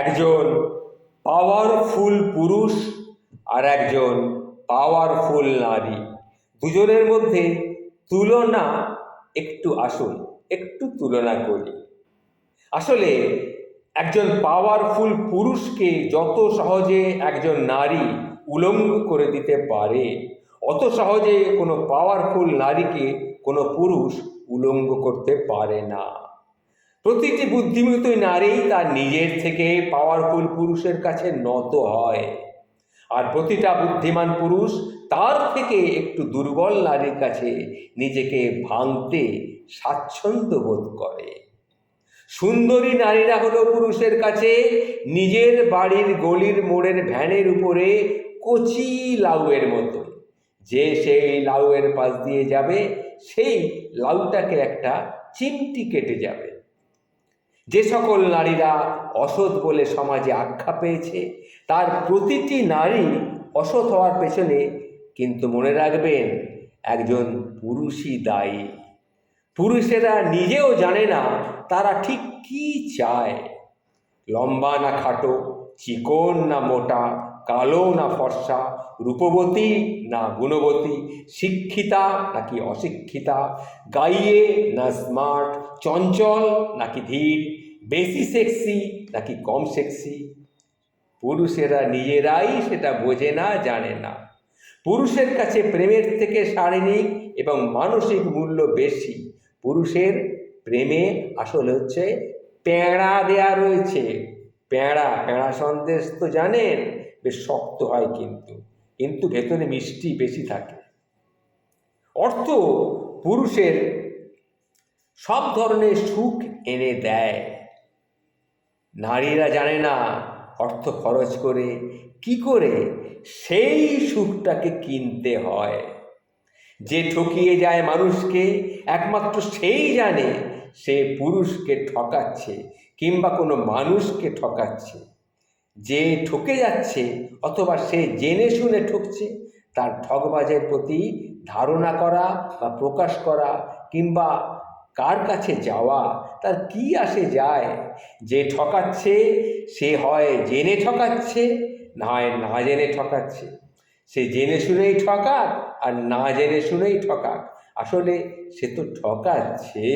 একজন পাওয়ারফুল পুরুষ আর একজন পাওয়ারফুল নারী। দুজনের মধ্যে তুলনা একটু আসুন, একটু তুলনা করি। আসলে একজন পাওয়ারফুল পুরুষকে যত সহজে একজন নারী উলঙ্গ করে দিতে পারে, অত সহজে কোনো পাওয়ারফুল নারীকে কোনো পুরুষ উলঙ্গ করতে পারে না। প্রতিটি বুদ্ধিমতী নারী তার নিজের থেকে পাওয়ারফুল পুরুষের কাছে নত হয়। আর প্রতিটা বুদ্ধিমান পুরুষ তার থেকে একটু দুর্বল নারীর কাছে নিজেকে ভাঙতে স্বাচ্ছন্দ্য বোধ করে। সুন্দরী নারীরা হলো পুরুষের কাছে নিজের বাড়ির গলির মোড়ের ভ্যানের উপরে কচি লাউয়ের মতো। যে সেই লাউয়ের পাশ দিয়ে যাবে, সেই লাউটাকে একটা চিমটি কেটে যাবে। যে সকল নারীরা অসৎ বলে সমাজে আখ্যা পেয়েছে, তার প্রতিটি নারী অসৎ হওয়ার পেছনে কিন্তু মনে রাখবেন, একজন পুরুষই দায়ী। পুরুষেরা নিজেও জানে না তারা ঠিক কি চায়। লম্বা না খাটো চিকন না মোটা, কালো না ফর্সা, রূপবতী না গুণবতী, শিক্ষিতা নাকি অশিক্ষিতা, গাইয়ে না স্মার্ট, চঞ্চল নাকি ধীর, বেশি সেক্সি নাকি কম সেক্সি পুরুষেরা নিজেরাই সেটা বোঝে না, জানে না। পুরুষের কাছে প্রেমের থেকে শারীরিক এবং মানসিক মূল্য বেশি। পুরুষের প্রেমে আসলে হচ্ছে প্যাঁড়া দেয়া রয়েছে। প্যাঁড়া প্যাঁড়া সন্দেশ তো জানেন, বেশ শক্ত হয় কিন্তু। কিন্তু ভেতরে মিষ্টি বেশি থাকে। অর্থ পুরুষের সব ধরনের সুখ এনে দেয়। নারীরা জানে না অর্থ খরচ করে, কি করে সেই সুখটাকে কিনতে হয়। যে ঠকিয়ে যায় মানুষকে, একমাত্র সেই জানে, সে পুরুষকে ঠকাচ্ছে কিংবা কোনো মানুষকে ঠকাচ্ছে, যে ঠকে যাচ্ছে অথবা সে জেনে শুনে ঠকছে, তার ঠকবাজের প্রতি ধারণা করা বা প্রকাশ করা কিংবা কার কাছে যাওয়া, তার কি আসে যায়, যে ঠকাচ্ছে সে হয় জেনে ঠকাচ্ছে, না হয় না জেনে ঠকাচ্ছে। সে জেনে শুনেই ঠকাক আর না জেনে শুনেই ঠকাক। আসলে সে তো ঠকাচ্ছে।